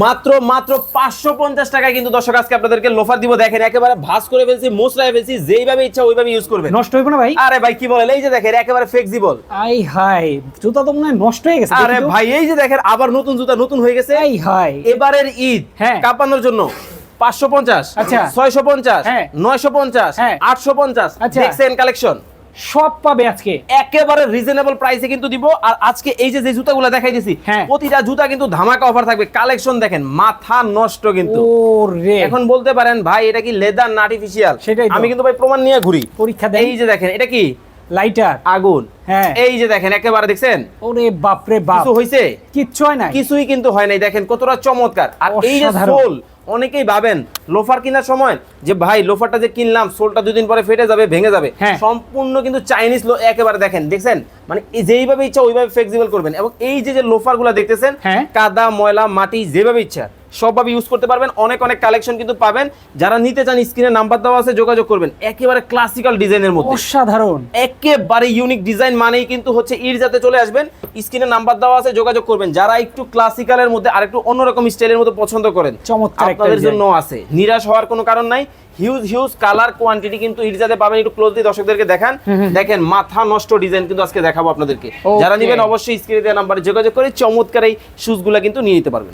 মাত্র মাত্র পাঁচশো পঞ্চাশ টাকায় কিন্তু দর্শক আজকে আপনাদেরকে লোফার দিব দেখেন একেবারে ভাস করে ফেলছি মোসরায় ফেলছি যেইভাবে ইচ্ছা ওইভাবে ইউজ করবেন নষ্ট হইব না ভাই আরে ভাই কি বলেন এই যে দেখেন একেবারে ফ্লেক্সিবল আই হাই জুতা তো মনে হয় নষ্ট হয়ে গেছে আরে ভাই এই যে দেখেন আবার নতুন জুতা নতুন হয়ে গেছে আই হাই এবারের ঈদ হ্যাঁ। কাপানোর জন্য পাঁচশো পঞ্চাশ আচ্ছা। ছয়শো পঞ্চাশ হ্যাঁ। নয়শো পঞ্চাশ হ্যাঁ। আটশো পঞ্চাশ আচ্ছা। দেখছেন কালেকশন সব পাবে আজকে। একেবারে রিজনেবল প্রাইসে কিন্তু দিব। আর আজকে এই যে যে জুতাগুলো দেখাই দিছি হ্যাঁ। প্রতিটা জুতা কিন্তু ধামাকা অফার থাকবে। কালেকশন দেখেন মাথা নষ্ট কিন্তু। রে এখন বলতে পারেন ভাই এটা কি লেদার না আর্টিফিশিয়াল সেটাই আমি কিন্তু ভাই প্রমাণ নিয়ে ঘুরি। পরীক্ষা এই যে দেখেন এটা কি? লাইটার আগুন। হ্যাঁ। এই যে দেখেন একেবারে দেখছেন? ওরে বাপ রে বাপ। কিছু হইছে? কিচ্ছু হয় না কিছুই কিন্তু হয় নাই। দেখেন কতটা চমৎকার। আর এই যে সোল অনেকেই ভাবেন লোফার কেনার সময় যে ভাই লোফারটা যে কিনলাম সোলটা দুদিন পরে ফেটে যাবে ভেঙে যাবে। হ্যাঁ। সম্পূর্ণ কিন্তু চাইনিজ লো একেবারে দেখেন দেখছেন? মানে যেইভাবে ইচ্ছা ওইভাবে ফ্লেক্সিবল করবেন। এবং এই যে যে লোফারগুলা দেখতেছেন হ্যাঁ। কাদা ময়লা মাটি যেভাবে ইচ্ছা। সবভাবে ইউজ করতে পারবেন। অনেক অনেক কালেকশন কিন্তু পাবেন। যারা নিতে চান স্ক্রিনে নাম্বার দেওয়া আছে যোগাযোগ করবেন। একেবারে ক্লাসিক্যাল ডিজাইনের মধ্যে। অসাধারণ। একেবারে ইউনিক ডিজাইন মানেই কিন্তু হচ্ছে ইরজাতে চলে আসবেন। স্ক্রিনে নাম্বার দেওয়া আছে যোগাযোগ করবেন। যারা একটু ক্লাসিক্যালের মধ্যে আর একটু অন্যরকম স্টাইলের মধ্যে পছন্দ করেন চমৎকার আপনাদের জন্য আছে। নিরাশ হওয়ার কোনো কারণ নাই। হিউজ হিউজ কালার কোয়ান্টিটি কিন্তু ইরজাতে পাবেন। একটু ক্লোজলি দর্শকদেরকে দেখান। দেখেন মাথা নষ্ট ডিজাইন কিন্তু আজকে দেখাবো আপনাদেরকে। যারা নেবেন অবশ্যই স্ক্রিনে দেওয়া নাম্বারে যোগাযোগ করে চমৎকার এই শুজগুলা কিন্তু নিয়ে নিতে পারবেন।